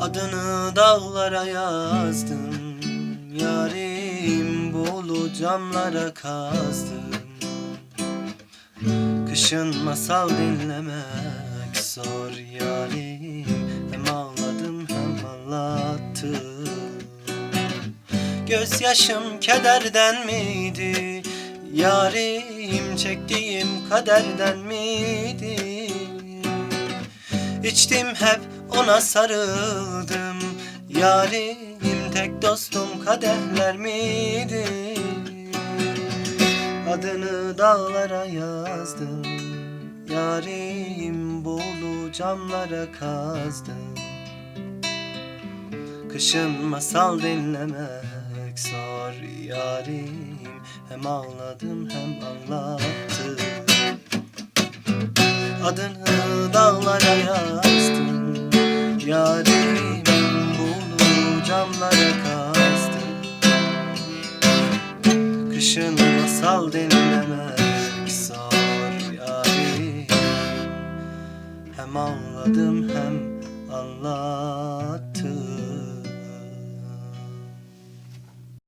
Adını dağlara yazdım. Yarim bolu camlara kazdım. Kışın masal dinlemek zor yarim. Hem ağladım hem ağlattım Gözyaşım kederden miydi? Yarim çektiğim kaderden miydi? İçtim hep ona sarıldım. Yarim tek dostum kadehler miydi? Adını dağlara yazdım. Yarim bolu camlara kazdım. Kışın masal dinlemek zor. Yarim Hem ağladım hem anlattım Adını dağlara yazdım Yarim bulu camlara kazdım Kışın masal dinlemek zor yarim Hem ağladım hem anlattım